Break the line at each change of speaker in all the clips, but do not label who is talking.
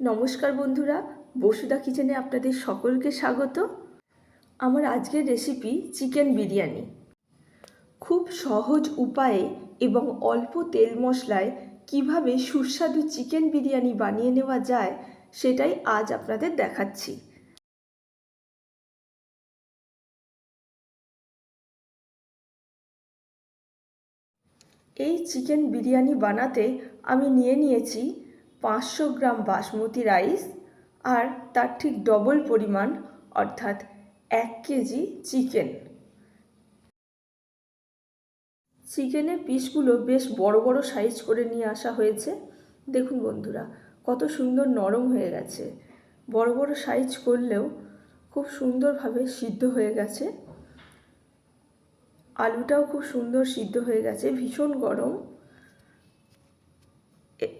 নমস্কার বন্ধুরা বসুদা কিচেনে আপনাদের সকলকে স্বাগত। আমার আজকের রেসিপি চিকেন বিরিয়ানি। খুব সহজ উপায়ে এবং অল্প তেল মশলায় কীভাবে সুস্বাদু চিকেন বিরিয়ানি বানিয়ে নেওয়া যায়, সেটাই আজ আপনাদের দেখাচ্ছি। এই চিকেন বিরিয়ানি বানাতে আমি নিয়ে নিয়েছি পাঁচশো গ্রাম বাসমতি রাইস আর তার ঠিক ডবল পরিমাণ, অর্থাৎ এক কেজি চিকেন। চিকেনের পিসগুলো বেশ বড় বড় সাইজ করে নিয়ে আসা হয়েছে। দেখুন বন্ধুরা, কত সুন্দর নরম হয়ে গেছে। বড় বড় সাইজ করলেও খুব সুন্দরভাবে সিদ্ধ হয়ে গেছে। আলুটাও খুব সুন্দর সিদ্ধ হয়ে গেছে, ভীষণ গরম।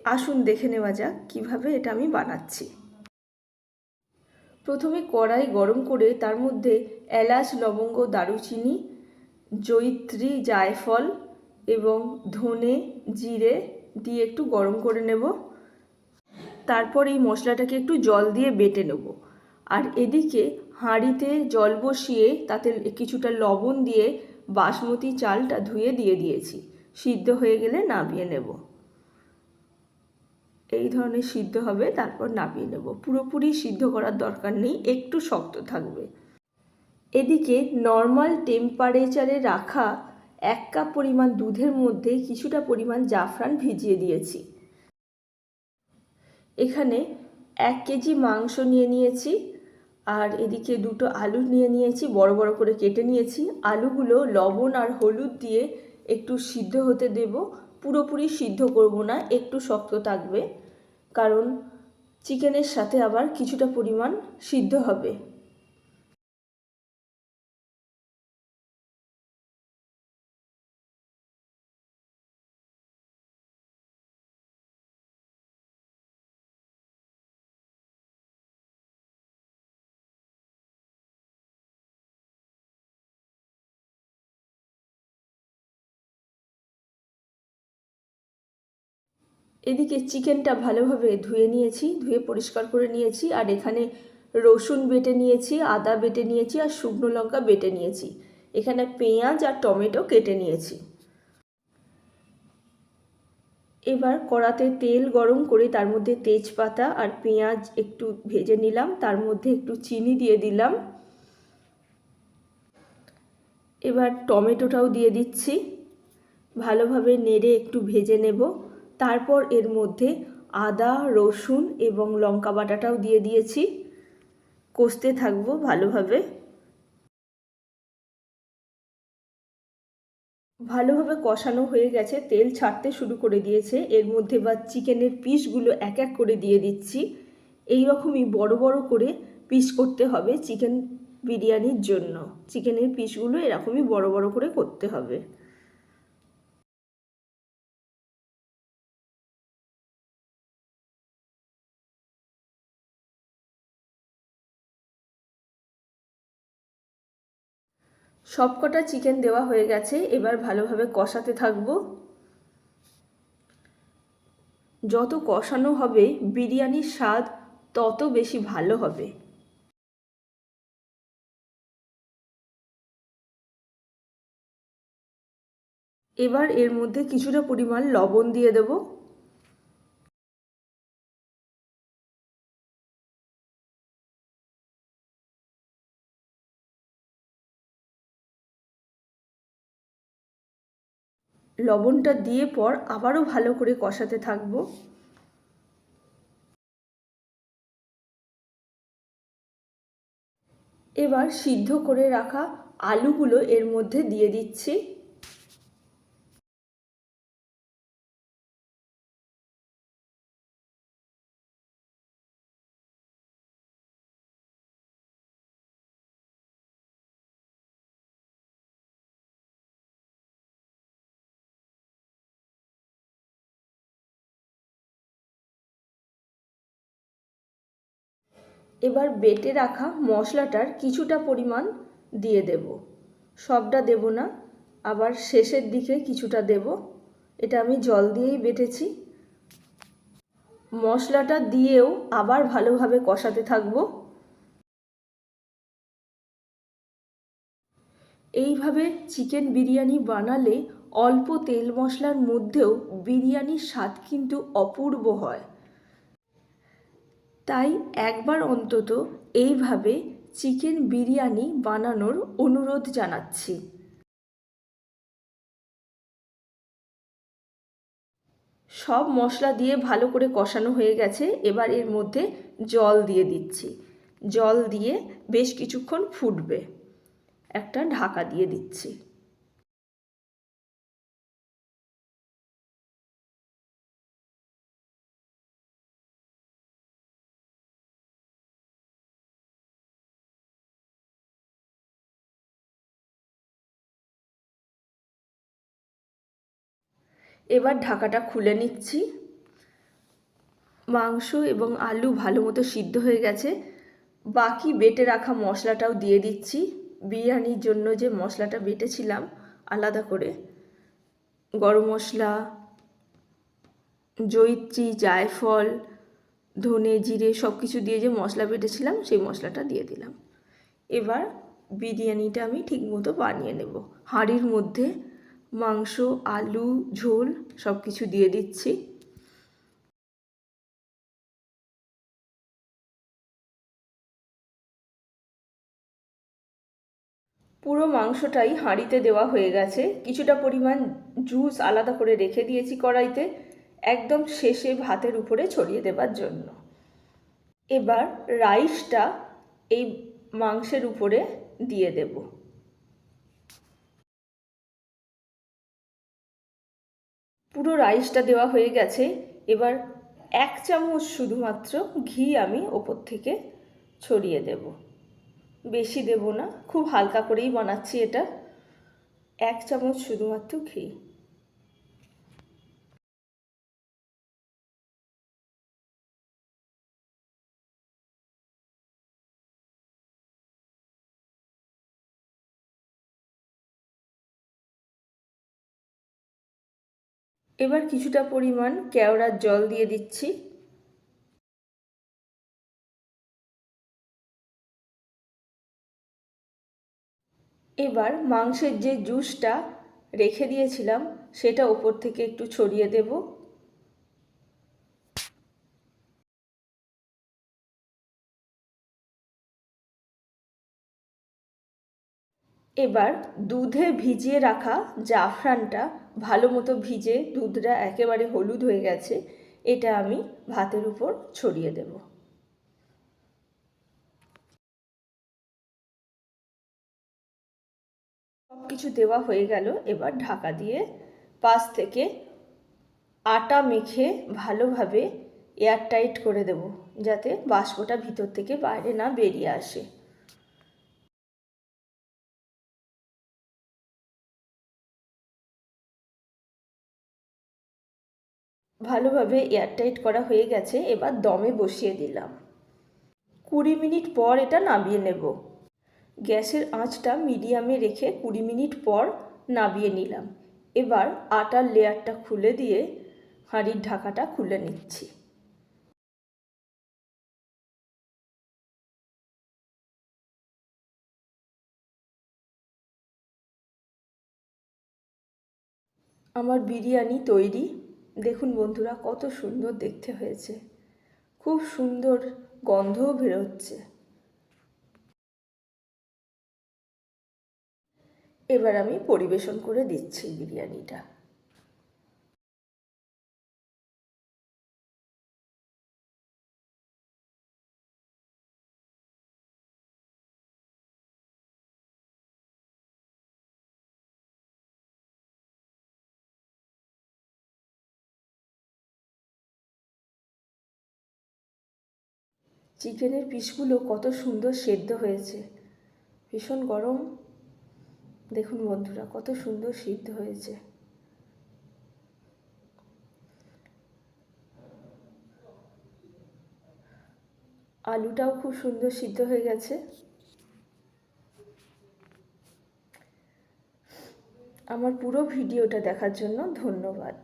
আসুন দেখে নেওয়া যাক কীভাবে এটা আমি বানাচ্ছি। প্রথমে কড়াই গরম করে তার মধ্যে এলাচ, লবঙ্গ, দারুচিনি জৈত্রী জায়ফল এবং ধনে জিরে দিয়ে একটু গরম করে নেব। তারপর এই মশলাটাকে একটু জল দিয়ে বেটে নেব। আর এদিকে হাঁড়িতে জল বসিয়ে তাতে কিছুটা লবণ দিয়ে বাসমতি চালটা ধুয়ে দিয়ে দিয়েছি। সিদ্ধ হয়ে গেলে নামিয়ে নেব। এই ধরনের সিদ্ধ হবে, তারপর নামিয়ে নেব। পুরোপুরি সিদ্ধ করার দরকার নেই, একটু শক্ত থাকবে। এদিকে নর্মাল টেম্পারেচারে রাখা এক কাপ পরিমাণ দুধের মধ্যে কিছুটা পরিমাণ জাফরান ভিজিয়ে দিয়েছি। এখানে এক কেজি মাংস নিয়ে নিয়েছি, আর এদিকে দুটো আলু নিয়ে নিয়েছি, বড় বড় করে কেটে নিয়েছি। আলুগুলো লবণ আর হলুদ দিয়ে একটু সিদ্ধ হতে দেব। পুরোপুরি সিদ্ধ করব না, একটু শক্ত থাকবে। কারণ চিকেনের সাথে আবার কিছুটা পরিমাণ সিদ্ধ হবে। এদিকে চিকেনটা ভালোভাবে ধুয়ে নিয়েছি, ধুয়ে পরিষ্কার করে নিয়েছি, আর এখানে রসুন বেটে নিয়েছি, আদা বেটে নিয়েছি, আর শুকনো লঙ্কা বেটে নিয়েছি। এখানে পেঁয়াজ আর টমেটো কেটে নিয়েছি। এবার কড়াতে তেল গরম করে তার মধ্যে তেজপাতা আর পেঁয়াজ একটু ভেজে নিলাম, তার মধ্যে একটু চিনি দিয়ে দিলাম। এবার টমেটোটাও দিয়ে দিচ্ছি। ভালোভাবে নেড়ে একটু ভেজে নেব। তারপর এর মধ্যে আদা, রসুন এবং লঙ্কা বাটাটাও দিয়ে দিয়েছি। কষতে থাকব ভালোভাবে। ভালোভাবে কষানো হয়ে গেছে, তেল ছাড়তে শুরু করে দিয়েছে। এর মধ্যে বা চিকেনের পিসগুলো এক এক করে দিয়ে দিচ্ছি। এই রকমই বড় বড় করে পিস করতে হবে চিকেন বিরিয়ানির জন্য। চিকেনের পিসগুলো এরকমই বড় বড় করে করতে হবে। সবকটা চিকেন দেওয়া হয়ে গেছে, এবার ভালোভাবে কষাতে থাকব। যত কষানো হবে, বিরিয়ানির স্বাদ তত বেশি ভালো হবে। এবার এর মধ্যে কিছুটা পরিমাণ লবণ দিয়ে দেবো। লবণটা দিয়ে পর আবারও ভালো করে কষাতে থাকব। এবার সিদ্ধ করে রাখা আলুগুলো এর মধ্যে দিয়ে দিচ্ছি। এবার বেটে রাখা মশলাটার কিছুটা পরিমাণ দিয়ে দেব। সবটা দেব না, আবার শেষের দিকে কিছুটা দেব। এটা আমি জল দিয়েই বেটেছি। মশলাটা দিয়েও আবার ভালোভাবে কষাতে থাকব। এইভাবে চিকেন বিরিয়ানি বানালে অল্প তেল মশলার মধ্যেও বিরিয়ানির স্বাদ কিন্তু অপূর্ব হয়। তাই একবার অন্তত এইভাবে চিকেন বিরিয়ানি বানানোর অনুরোধ জানাচ্ছি। সব মশলা দিয়ে ভালো করে কষানো হয়ে গেছে, এবার এর মধ্যে জল দিয়ে দিচ্ছি। জল দিয়ে বেশ কিছুক্ষণ ফুটবে। একটা ঢাকা দিয়ে দিচ্ছি। এবার ঢাকাটা খুলে নিচ্ছি। মাংস এবং আলু ভালো মতো সিদ্ধ হয়ে গেছে। বাকি বেটে রাখা মশলাটাও দিয়ে দিচ্ছি। বিরিয়ানির জন্য যে মশলাটা বেটেছিলাম, আলাদা করে। গরম মশলা, জৈত্রী, জায়ফল, ধনে জিরে সব কিছু দিয়ে যে মশলা বেটেছিলাম, সেই মশলাটা দিয়ে দিলাম। এবার বিরিয়ানিটা আমি ঠিকমতো বানিয়ে নেব। হাঁড়ির মধ্যে মাংস, আলু, ঝোল সব কিছু দিয়ে দিচ্ছি। পুরো মাংসটাই হাঁড়িতে দেওয়া হয়ে গেছে। কিছুটা পরিমাণ জুস আলাদা করে রেখে দিয়েছি কড়াইতে, একদম শেষে ভাতের উপরে ছড়িয়ে দেবার জন্য। এবার রাইসটা এই মাংসের উপরে দিয়ে দেব। পুরো রাইসটা দেওয়া হয়ে গেছে। এবার এক চামচ শুধুমাত্র ঘি আমি ওপর থেকে ছড়িয়ে দেব। বেশি দেব না, খুব হালকা করেই বানাচ্ছি এটা। এক চামচ শুধুমাত্র ঘি। এবার কিছুটা পরিমাণ কেওড়ার জল দিয়ে দিচ্ছি। এবার মাংসের যে জুসটা রেখে দিয়েছিলাম, সেটা ওপর থেকে একটু ছড়িয়ে দেব। এবার দুধে ভিজিয়ে রাখা জাফরানটা ভালো মতো ভিজে দুধটা একেবারে হলুদ হয়ে গেছে, এটা আমি ভাতের উপর ছড়িয়ে দেবো। সব কিছু দেওয়া হয়ে গেল, এবার ঢাকা দিয়ে পাশ থেকে আটা মেখে ভালোভাবে এয়ারটাইট করে দেব, যাতে বাষ্পটা ভিতর থেকে বাইরে না বেরিয়ে আসে। ভালোভাবে এয়ারটাইট করা হয়ে গেছে, এবার দমে বসিয়ে দিলাম। কুড়ি মিনিট পর এটা নামিয়ে নেব। গ্যাসের আঁচটা মিডিয়ামে রেখে কুড়ি মিনিট পর নামিয়ে নিলাম। এবার আটার লেয়ারটা খুলে দিয়ে হাঁড়ির ঢাকাটা খুলে নিচ্ছি। আমার বিরিয়ানি তৈরি। দেখুন বন্ধুরা, কত সুন্দর দেখতে হয়েছে। খুব সুন্দর গন্ধও বেরোচ্ছে। এবার আমি পরিবেশন করে দিচ্ছি বিরিয়ানিটা। চিকেনের পিসগুলো কত সুন্দর সেদ্ধ হয়েছে। ভীষণ গরম। দেখুন বন্ধুরা, কত সুন্দর সিদ্ধ হয়েছে। আলুটাও খুব সুন্দর সিদ্ধ হয়ে গেছে। আমার পুরো ভিডিওটা দেখার জন্য ধন্যবাদ।